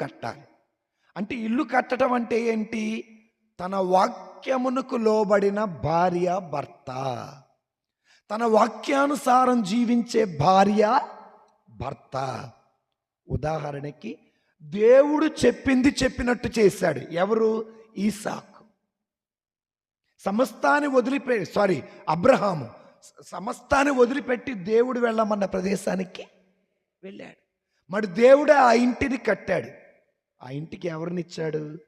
కట్టాలి. అంటే ఇల్లు కట్టడం అంటే ఏంటి? తన వాక్యమునకు లోబడిన భార్య భర్త. తన వాక్యానుసారం జీవించే భార్య భర్త. ఉదాహరణకి దేవుడు చెప్పింది చెప్పినట్టు చేశాడు. ఎవరు? ఈసాకు. సమస్తాన్ని వదిలిపె సారీ అబ్రహాము. సమస్తాన్ని వదిలిపెట్టి దేవుడు వెళ్ళమన్న ప్రదేశానికి వెళ్ళాడు. మరి దేవుడు ఆ ఇంటిని కట్టాడు. ఆ ఇంటికి ఎవరినిచ్చాడు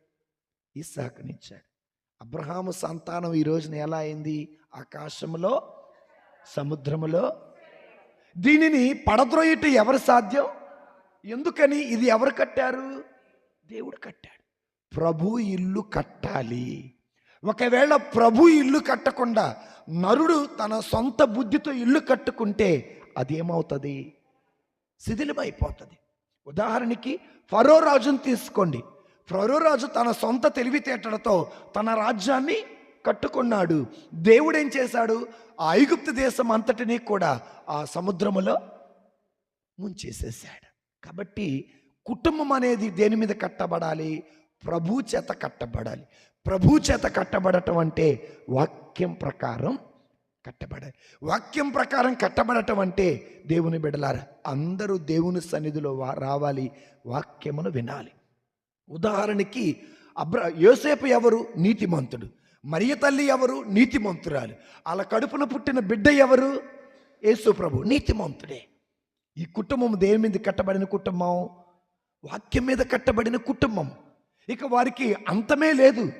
ఇస్సాకునిచ్చాడు అబ్రహాము సంతానం ఈ రోజున ఎలా అయింది? ఆకాశములో సముద్రములో? దీనిని పడద్రోయట ఎవరు సాధ్యం? ఎందుకని ఇది ఎవరు కట్టారు? దేవుడు కట్టాడు. ప్రభు ఇల్లు కట్టాలి. ఒకవేళ ప్రభు ఇల్లు కట్టకుండా నరుడు తన సొంత బుద్ధితో ఇల్లు కట్టుకుంటే అదేమవుతుంది? శిథిలమైపోతుంది. ఉదాహరణకి ఫరో రాజును తీసుకోండి. ఫరో రాజు తన సొంత తెలివితేటలతో తన రాజ్యాన్ని కట్టుకున్నాడు. దేవుడేం చేశాడు? ఆ ఐగుప్తు దేశం అంతటినీ కూడా ఆ సముద్రములో ముంచేసేసాడు. కాబట్టి కుటుంబం అనేది దేని మీద కట్టబడాలి? ప్రభు చేత కట్టబడాలి. ప్రభు చేత కట్టబడటం అంటే వాక్యం ప్రకారం కట్టబడ వాక్యం ప్రకారం కట్టబడటం అంటే దేవుని బిడలారా అందరూ దేవుని సన్నిధిలో రావాలి వాక్యమును వినాలి. ఉదాహరణకి అబ్ర యోసేపు ఎవరు? నీతిమంతుడు. మరియ తల్లి ఎవరు? నీతిమంతురాలు. అలా కడుపున పుట్టిన బిడ్డ ఎవరు? యేసు ప్రభు నీతిమంతుడే. ఈ కుటుంబం దేని మీద కట్టబడిన కుటుంబం? వాక్యం మీద కట్టబడిన కుటుంబం. ఇక వారికి అంతమే లేదు.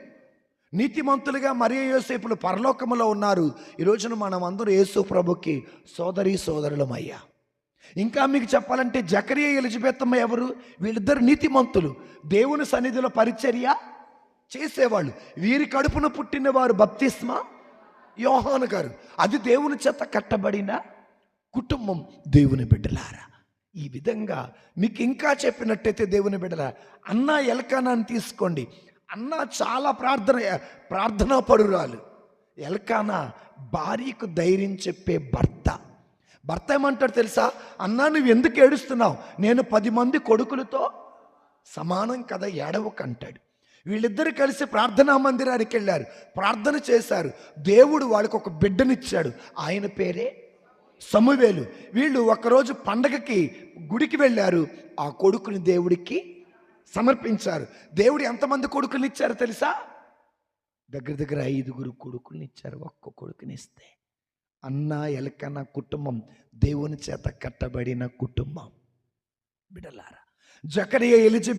నీతిమంతులుగా మరియు యోసేపులు పరలోకములో ఉన్నారు. ఈ రోజున మనం అందరూ యేసు ప్రభుకి సోదరి సోదరులమయ్యా. ఇంకా మీకు చెప్పాలంటే జకరియా ఎలిజబెత్తమ్మ ఎవరు? వీళ్ళిద్దరు నీతిమంతులు. దేవుని సన్నిధిలో పరిచర్య చేసేవాళ్ళు. వీరి కడుపున పుట్టిన వారు బప్తిస్మ? యోహాను గారు. అది దేవుని చేత కట్టబడిన కుటుంబం దేవుని బిడ్డలారా. ఈ విధంగా మీకు ఇంకా చెప్పినట్టయితే దేవుని బిడ్డలారా అన్న ఎలకానాన్ని తీసుకోండి. అన్న చాలా ప్రార్థన ప్రార్థనా పరురాలు. ఎల్కానా భార్యకు ధైర్యం చెప్పే భర్త. భర్త ఏమంటాడు తెలుసా? అన్నా నువ్వు ఎందుకు ఏడుస్తున్నావు? నేను పది మంది కొడుకులతో సమానం కదా ఏడవకంటాడు. వీళ్ళిద్దరు కలిసి ప్రార్థనా మందిరానికి వెళ్ళారు. ప్రార్థన చేశారు. దేవుడు వాళ్ళకి ఒక బిడ్డనిచ్చాడు. ఆయన పేరే సమువేలు. వీళ్ళు ఒకరోజు పండగకి గుడికి వెళ్ళారు. ఆ కొడుకుని దేవుడికి సమర్పించారు. దేవుడు ఎంతమంది కొడుకులు ఇచ్చారు తెలుసా? దగ్గర దగ్గర ఐదుగురు కొడుకుని ఇచ్చారు ఒక్క కొడుకుని ఇస్తే అన్న ఎలకన్న కుటుంబం దేవుని చేత కట్టబడిన కుటుంబం. బిడలారా జకరియా ఎలిజబెత్